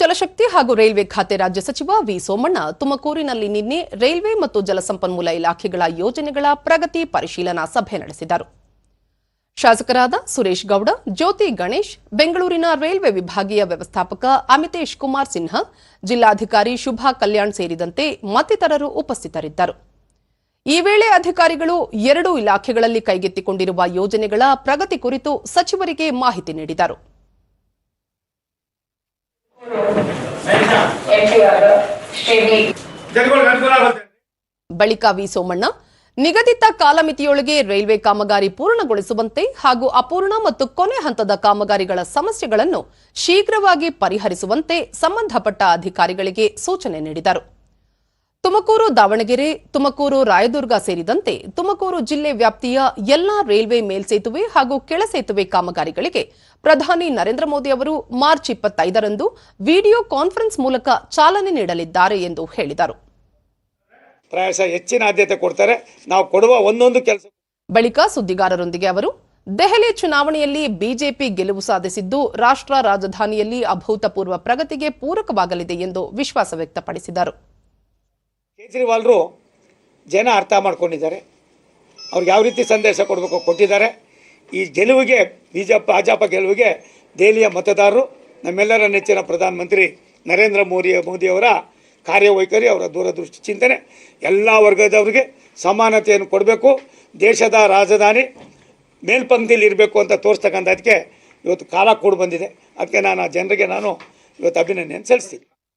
ಜಲಶಕ್ತಿ ಹಾಗೂ ರೈಲ್ವೆ ಖಾತೆ ರಾಜ್ಯ ಸಚಿವ ವಿ ಸೋಮಣ್ಣ ತುಮಕೂರಿನಲ್ಲಿ ನಿನ್ನೆ ರೈಲ್ವೆ ಮತ್ತು ಜಲಸಂಪನ್ಮೂಲ ಇಲಾಖೆಗಳ ಯೋಜನೆಗಳ ಪ್ರಗತಿ ಪರಿಶೀಲನಾ ಸಭೆ ನಡೆಸಿದರು. ಶಾಸಕರಾದ ಸುರೇಶ್ ಗೌಡ, ಜ್ಯೋತಿ ಗಣೇಶ್, ಬೆಂಗಳೂರಿನ ರೈಲ್ವೆ ವಿಭಾಗೀಯ ವ್ಯವಸ್ಥಾಪಕ ಅಮಿತೇಶ್ ಕುಮಾರ್ ಸಿನ್ಹಾ, ಜಿಲ್ಲಾಧಿಕಾರಿ ಶುಭಾ ಕಲ್ಯಾಣ್ ಸೇರಿದಂತೆ ಮತ್ತಿತರರು ಉಪಸ್ಥಿತರಿದ್ದರು. ಈ ವೇಳೆ ಅಧಿಕಾರಿಗಳು ಎರಡೂ ಇಲಾಖೆಗಳಲ್ಲಿ ಕೈಗೆತ್ತಿಕೊಂಡಿರುವ ಯೋಜನೆಗಳ ಪ್ರಗತಿ ಕುರಿತು ಸಚಿವರಿಗೆ ಮಾಹಿತಿ ನೀಡಿದರು. ಬಳಿಕ ವಿ ಸೋಮಣ್ಣ ನಿಗದಿತ ಕಾಲಮಿತಿಯೊಳಗೆ ರೈಲ್ವೆ ಕಾಮಗಾರಿ ಪೂರ್ಣಗೊಳಿಸುವಂತೆ ಹಾಗೂ ಅಪೂರ್ಣ ಮತ್ತು ಕೊನೆ ಹಂತದ ಕಾಮಗಾರಿಗಳ ಸಮಸ್ಯೆಗಳನ್ನು ಶೀಘ್ರವಾಗಿ ಪರಿಹರಿಸುವಂತೆ ಸಂಬಂಧಪಟ್ಟ ಅಧಿಕಾರಿಗಳಿಗೆ ಸೂಚನೆ ನೀಡಿದರು. ತುಮಕೂರು ದಾವಣಗೆರೆ ತುಮಕೂರು ರಾಯದುರ್ಗ ಸೇರಿದಂತೆ ತುಮಕೂರು ಜಿಲ್ಲೆ ವ್ಯಾಪ್ತಿಯ ಎಲ್ಲಾ ರೈಲ್ವೆ ಮೇಲ್ಸೇತುವೆ ಹಾಗೂ ಕೆಳಸೇತುವೆ ಕಾಮಗಾರಿಗಳಿಗೆ ಪ್ರಧಾನಿ ನರೇಂದ್ರ ಮೋದಿ ಅವರು ಮಾರ್ಚ್ ಇಪ್ಪತ್ತೈದರಂದು ವಿಡಿಯೋ ಕಾನ್ಫರೆನ್ಸ್ ಮೂಲಕ ಚಾಲನೆ ನೀಡಲಿದ್ದಾರೆ ಎಂದು ಹೇಳಿದರು. ಪ್ರಾಯಶಃ ಹೆಚ್ಚಿನ ಆದ್ಯತೆ ಕೊಡ್ತಾರೆ. ನಾವು ಕೊಡುವ ಒಂದೊಂದು ಕೆಲಸ ಬಳಿಕ ಸುದ್ದಿಗಾರರೊಂದಿಗೆ ಅವರು ದೆಹಲಿ ಚುನಾವಣೆಯಲ್ಲಿ ಬಿಜೆಪಿ ಗೆಲುವು ಸಾಧಿಸಿದ್ದು ರಾಷ್ಟ್ರ ರಾಜಧಾನಿಯಲ್ಲಿ ಅಭೂತಪೂರ್ವ ಪ್ರಗತಿಗೆ ಪೂರಕವಾಗಲಿದೆ ಎಂದು ವಿಶ್ವಾಸ ವ್ಯಕ್ತಪಡಿಸಿದರು. ಕೇಜ್ರಿವಾಲ್ರು ಜನ ಅರ್ಥ ಮಾಡ್ಕೊಂಡಿದ್ದಾರೆ. ಅವ್ರಿಗೆ ಯಾವ ರೀತಿ ಸಂದೇಶ ಕೊಡಬೇಕು ಕೊಟ್ಟಿದ್ದಾರೆ. ಈ ಗೆಲುವಿಗೆ ಬಿಜೆಪಿ, ಭಾಜಪ ಗೆಲುವಿಗೆ ದೆಹಲಿಯ ಮತದಾರರು, ನಮ್ಮೆಲ್ಲರ ನೆಚ್ಚಿನ ಪ್ರಧಾನಮಂತ್ರಿ ನರೇಂದ್ರ ಮೋದಿ ಮೋದಿಯವರ ಕಾರ್ಯವೈಖರಿ, ಅವರ ದೂರದೃಷ್ಟಿ ಚಿಂತನೆ, ಎಲ್ಲ ವರ್ಗದವರಿಗೆ ಸಮಾನತೆಯನ್ನು ಕೊಡಬೇಕು. ದೇಶದ ರಾಜಧಾನಿ ಮೇಲ್ಪಂಕ್ತಿಯಲ್ಲಿ ಇರಬೇಕು ಅಂತ ತೋರಿಸ್ತಕ್ಕಂಥದಕ್ಕೆ ಇವತ್ತು ಕಾಲ ಕೂಡ ಬಂದಿದೆ. ಅದಕ್ಕೆ ನಾನು ಆ ಜನರಿಗೆ ನಾನು ಇವತ್ತು ಅಭಿನಂದನೆ ಸಲ್ಲಿಸ್ತೀನಿ.